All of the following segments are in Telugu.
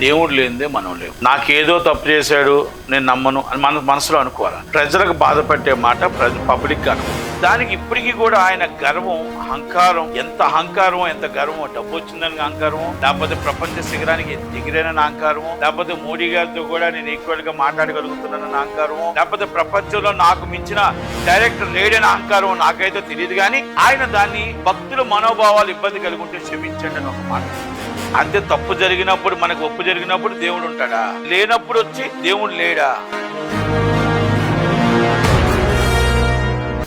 దేవుడు లేనిదే మనం లేవు నాకేదో తప్పు చేశాడు నేను నమ్మను అని మన మనసులో అనుకోవాలి? ప్రజలకు బాధ పెట్టే మాట ప్రజ పబ్లిక్ అను దానికి ఇప్పటికీ కూడా ఆయన గర్వం అహంకారం ఎంత అహంకారం ఎంత గర్వం డబ్బు వచ్చిందని అహంకారము లేకపోతే ప్రపంచ శిఖరానికి దిగిరేనని అహంకారము లేకపోతే మోడీ గారితో కూడా నేను ఈక్వల్గా మాట్లాడగలుగుతున్నానని అహంకారము లేకపోతే ప్రపంచంలో నాకు మించిన డైరెక్టర్ లేడని అహంకారం నాకైతే తెలియదు కానీ ఆయన దాన్ని భక్తుల మనోభావాలు ఇబ్బంది కలుగుంటే క్షమించండి అని ఒక మాట. అంతే తప్పు జరిగినప్పుడు మనకు ఒప్పు జరిగినప్పుడు దేవుడు ఉంటాడా? లేనప్పుడు వచ్చి దేవుడు లేడా?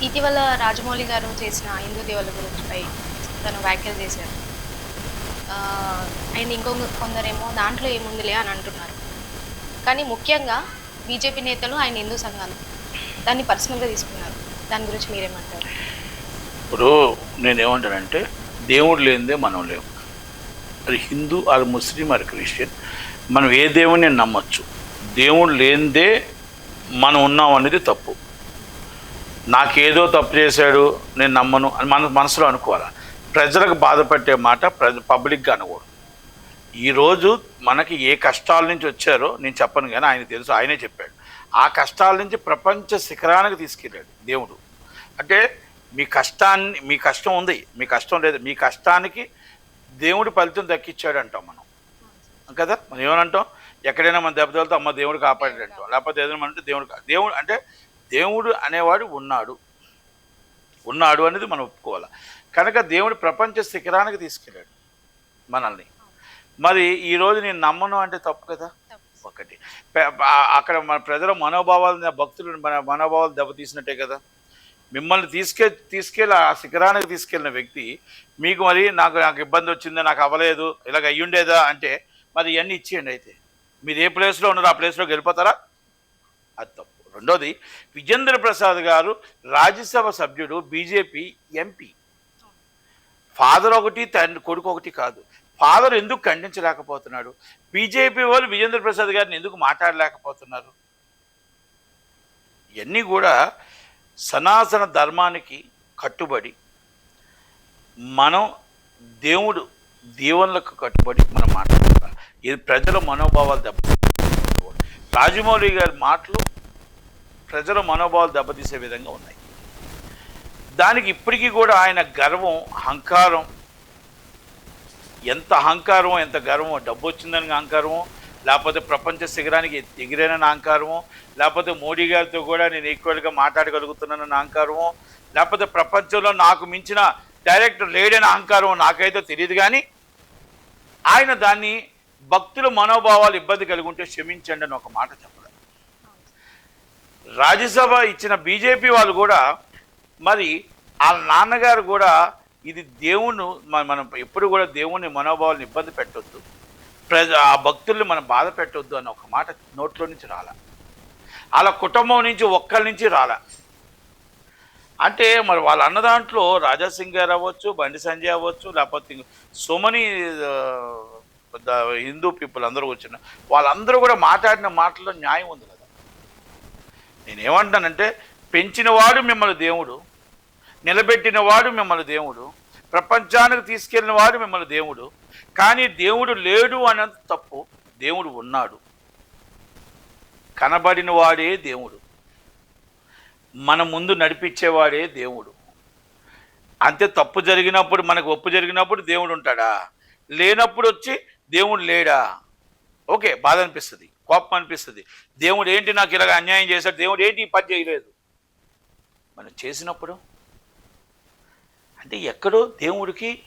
ఇటీవల రాజమౌళి గారు చేసిన హిందూ దేవుల గురించిపై తను వ్యాఖ్యలు చేశారు. అండ్ ఇంకో కొందరేమో దాంట్లో ఏముందిలే అని అంటున్నారు. కానీ ముఖ్యంగా బీజేపీ నేతలు ఆయన హిందూ సంఘాలు దాన్ని పర్సనల్గా తీసుకున్నారు. దాని గురించి మీరేమంటారు? ఇప్పుడు నేనేమంటానంటే దేవుడు లేనిదే మనం లేవు అది హిందూ అది ముస్లిం అది క్రిస్టియన్. మనం ఏ దేవుడిని నమ్మచ్చు? దేవుడు లేనిదే మనం ఉన్నాం అనేది తప్పు. నాకేదో తప్పు చేశాడు నేను నమ్మను అని మన మనసులో అనుకోవాలి? ప్రజలకు బాధపెట్టే మాట ప్రజ పబ్లిక్గా అనకూడదు. ఈరోజు మనకి ఏ కష్టాల నుంచి వచ్చారో నేను చెప్పను కానీ ఆయన తెలుసు ఆయనే చెప్పాడు. ఆ కష్టాల నుంచి ప్రపంచ శిఖరానికి తీసుకెళ్ళాడు దేవుడు. అంటే మీ కష్టాన్ని మీ కష్టం ఉంది మీ కష్టం లేదు మీ కష్టానికి దేవుడు ఫలితం దక్కిచ్చాడు అంటాం మనం. కదా? మనం ఏమనంటాం? ఎక్కడైనా మన దెబ్బతలతో అమ్మ దేవుడు కాపాడాడు అంటాం లేకపోతే ఏదైనా అంటే దేవుడు దేవుడు అంటే దేవుడు అనేవాడు ఉన్నాడు. ఉన్నాడు అనేది మనం ఒప్పుకోవాలి. కనుక దేవుడు ప్రపంచ శిఖరానికి తీసుకెళ్ళాడు మనల్ని. మరి ఈరోజు నేను నమ్మను అంటే తప్పు కదా? ఒకటి. అక్కడ మన ప్రజల మనోభావాలు భక్తులు మన మనోభావాలు దెబ్బతీసినట్టే కదా? మిమ్మల్ని తీసుకే తీసుకెళ్ళి ఆ శిఖరానికి తీసుకెళ్ళిన వ్యక్తి మీకు మరి నాకు నాకు ఇబ్బంది వచ్చింది నాకు అవ్వలేదు ఇలాగ అయ్యుండేదా? అంటే మరి ఇవన్నీ ఇచ్చేయండి అయితే. మీరు ఏ ప్లేస్లో ఉన్నారో ఆ ప్లేస్లో వెళ్ళిపోతారా? అది తప్పు. రెండోది విజేంద్ర ప్రసాద్ గారు రాజ్యసభ సభ్యుడు బీజేపీ ఎంపీ. ఫాదర్ ఒకటి తండ్రి కొడుకు ఒకటి కాదు. ఫాదర్ ఎందుకు ఖండించలేకపోతున్నాడు? బీజేపీ వాళ్ళు విజేంద్ర ప్రసాద్ గారిని ఎందుకు మాట్లాడలేకపోతున్నారు? ఇవన్నీ కూడా సనాతన ధర్మానికి కట్టుబడి మనం దేవుడు దీవెనలకు కట్టుబడి మనం మాట్లాడాలి ఇది ప్రజల మనోభావాలు దెబ్బ రాజమౌళి గారి మాటలు ప్రజల మనోభావాలు దెబ్బతీసే విధంగా ఉన్నాయి. దానికి ఇప్పటికీ కూడా ఆయన గర్వం అహంకారం ఎంత అహంకారం ఎంత గర్వమో డబ్బు వచ్చిందని అహంకారమో లేకపోతే ప్రపంచ శిఖరానికి ఎగిరైన అహంకారమో లేకపోతే మోడీ గారితో కూడా నేను ఈక్వల్గా మాట్లాడగలుగుతున్నానన్న అహంకారమో లేకపోతే ప్రపంచంలో నాకు మించిన డైరెక్టర్ లేడని అహంకారం నాకైతే తెలియదు కానీ ఆయన దాన్ని భక్తుల మనోభావాలు ఇబ్బంది కలిగి ఉంటే క్షమించండి అని ఒక మాట చెప్పలేదు రాజ్యసభ ఇచ్చిన బీజేపీ వాళ్ళు కూడా మరి వాళ్ళ నాన్నగారు కూడా ఇది దేవుణ్ణి మనం ఎప్పుడు కూడా దేవుని మనోభావాలను ఇబ్బంది పెట్టొద్దు. ప్రజ ఆ భక్తుల్ని మనం బాధ పెట్టొద్దు అన్న ఒక మాట నోట్లో నుంచి రాల. వాళ్ళ కుటుంబం నుంచి ఒక్కరి నుంచి రాల. అంటే మరి వాళ్ళ అన్న దాంట్లో రాజాసింగ్ గారు అవ్వచ్చు బండి సంజయ్ అవ్వచ్చు లేకపోతే సో మనీ హిందూ పీపుల్ అందరూ వచ్చిన వాళ్ళందరూ కూడా మాట్లాడిన మాటల్లో న్యాయం ఉంది కదా. నేనేమంటానంటే పెంచినవాడు మిమ్మల్ని దేవుడు నిలబెట్టిన వాడు మిమ్మల్ని దేవుడు ప్రపంచానికి తీసుకెళ్ళిన వాడు మిమ్మల్ని దేవుడు కానీ దేవుడు లేడు అన్నది తప్పు దేవుడు ఉన్నాడు. కనబడిన వాడే దేవుడు. మన ముందు నడిపించేవాడే దేవుడు. అంతే తప్పు జరిగినప్పుడు మనకు ఒప్పు జరిగినప్పుడు దేవుడు ఉంటాడా? లేనప్పుడు వచ్చి దేవుడు లేడా? ఓకే బాధ అనిపిస్తుంది కోపం అనిపిస్తుంది. దేవుడు ఏంటి నాకు ఇలాగ అన్యాయం చేశాడు? దేవుడు ఏంటి ఈ పని చేయలేదు? మనం చేసినప్పుడు అంటే ఎక్కడో దేవుడికి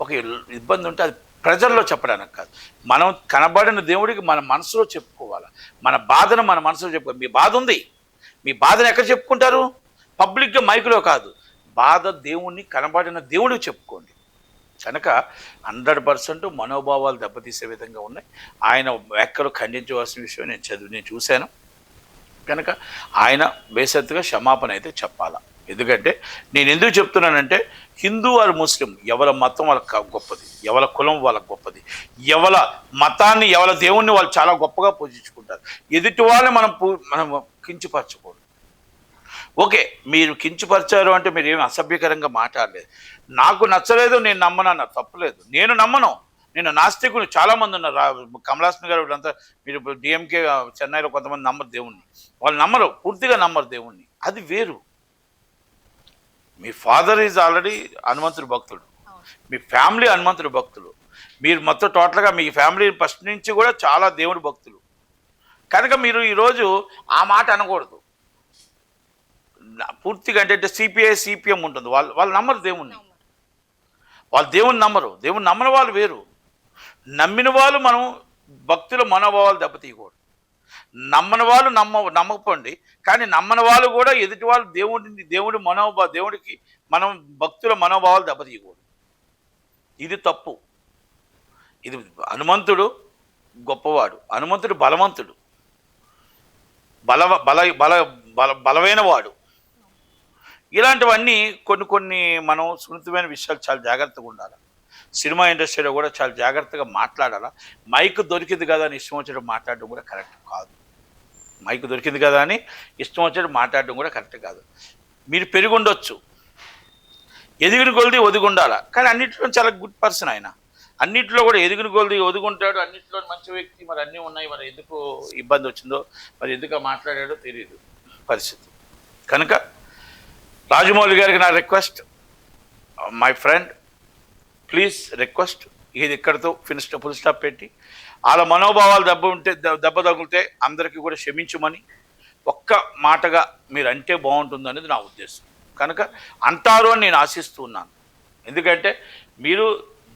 ఒక ఇబ్బంది ఉంటే అది ప్రజల్లో చెప్పడానికి కాదు. మనం కనబడిన దేవుడికి మన మనసులో చెప్పుకోవాలి. మన బాధను మన మనసులో చెప్పుకో మీ బాధ ఉంది. మీ బాధను ఎక్కడ చెప్పుకుంటారు? పబ్లిక్గా మైకులో కాదు. బాధ దేవుణ్ణి కనబడిన దేవుడికి చెప్పుకోండి. కనుక హండ్రెడ్ పర్సెంట్ మనోభావాలు దెబ్బతీసే విధంగా ఉన్నాయి. ఆయన వ్యాఖ్యలు ఖండించవలసిన విషయం నేను చదివి నేను చూశాను. కనుక ఆయన బేసత్తుగా క్షమాపణ అయితే చెప్పాలా. ఎందుకంటే నేను ఎందుకు చెప్తున్నానంటే హిందూ ఆర్ ముస్లిం ఎవరి మతం వాళ్ళకి గొప్పది ఎవరి కులం వాళ్ళకి గొప్పది ఎవల మతాన్ని ఎవరి దేవుణ్ణి వాళ్ళు చాలా గొప్పగా పూజించుకుంటారు. ఎదుటి వాళ్ళని మనం పూ మనం కించపరచకూడదు. ఓకే మీరు కించపరిచారు అంటే మీరు ఏమి అసభ్యకరంగా మాట్లాడలేదు. నాకు నచ్చలేదు నేను నమ్మనన్న తప్పలేదు. నేను నమ్మను. నేను నాస్తికులు చాలామంది ఉన్నారు. రా- కమలాసన్ గారు వీళ్ళంతా మీరు ఇప్పుడు డిఎంకే చెన్నైలో కొంతమంది నమ్మరు దేవుణ్ణి. వాళ్ళు నమ్మరు పూర్తిగా నమ్మరు దేవుణ్ణి. అది వేరు. మీ ఫాదర్ ఈజ్ ఆల్రెడీ హనుమంతుడి భక్తుడు. మీ ఫ్యామిలీ హనుమంతుడి భక్తులు. మీరు మొత్తం టోటల్గా మీ ఫ్యామిలీ ఫస్ట్ నుంచి కూడా చాలా దేవుడి భక్తులు. కనుక మీరు ఈరోజు ఆ మాట అనకూడదు. పూర్తిగా అంటే సిపిఐ సిపిఎం ఉంటుంది. వాళ్ళు వాళ్ళు నమ్మరు దేవుణ్ణి. వాళ్ళు దేవుని నమ్మరు. దేవుని నమ్మని వాళ్ళు వేరు. నమ్మిన వాళ్ళు మనం భక్తుల మనోభావాలు దెబ్బతీయకూడదు. నమ్మని వాళ్ళు నమ్మ నమ్మకపోండి. కానీ నమ్మని వాళ్ళు కూడా ఎదుటి వాళ్ళు దేవుడిని దేవుడి మనోభా దేవుడికి మనం భక్తుల మనోభావాలు దెబ్బతీయకూడదు. ఇది తప్పు. ఇది హనుమంతుడు గొప్పవాడు. హనుమంతుడు బలవంతుడు. బల బల బల బల బలమైన వాడు. ఇలాంటివన్నీ కొన్ని కొన్ని మనం సున్నితమైన విషయాలు చాలా జాగ్రత్తగా ఉండాలి. సినిమా ఇండస్ట్రీలో కూడా చాలా జాగ్రత్తగా మాట్లాడాలా? మైక్ దొరికింది కదా అని ఇష్టం వచ్చినట్టు మాట్లాడడం కూడా కరెక్ట్ కాదు. మైక్ దొరికింది కదా అని ఇష్టం వచ్చినట్టు మాట్లాడడం కూడా కరెక్ట్ కాదు. మీరు పెరిగి ఉండొచ్చు ఎదిగిన కొలది ఒదిగి ఉండాలా కానీ అన్నింటిలో చాలా గుడ్ పర్సన్ ఆయన. అన్నింటిలో కూడా ఎదిగిన కొలది ఒదుగుంటాడు అన్నింటిలో మంచి వ్యక్తి మరి అన్నీ ఉన్నాయి. మరి ఎందుకు ఇబ్బంది వచ్చిందో మరి ఎందుకు మాట్లాడాడో తెలియదు పరిస్థితి. కనుక రాజమౌళి గారికి నా request my friend please request ఇది ఇక్కడితో ఫినిష్ ఫుల్ స్టాప్ పెట్టి. వాళ్ళ మనోభావాలు దెబ్బ ఉంటే దె- దెబ్బ తగిలితే అందరికీ కూడా క్షమించమని ఒక్క మాటగా మీరు అంటే బాగుంటుంది అనేది నా ఉద్దేశం. కనుక అంటారు అని నేను ఆశిస్తున్నాను ఎందుకంటే మీరు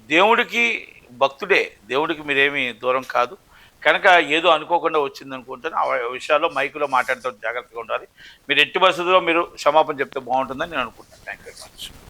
దేవుడికి భక్తుడే దేవుడికి మీరేమీ దూరం కాదు. కనుక ఏదో అనుకోకుండా వచ్చింది అనుకుంటాను ఆ విషయాల్లో మైకులో మాట్లాడటం జాగ్రత్తగా ఉండాలి. మీరు ఎట్టి పరిస్థితుల్లో మీరు క్షమాపణ చెప్తే బాగుంటుందని నేను అనుకుంటున్నాను. Thank you very much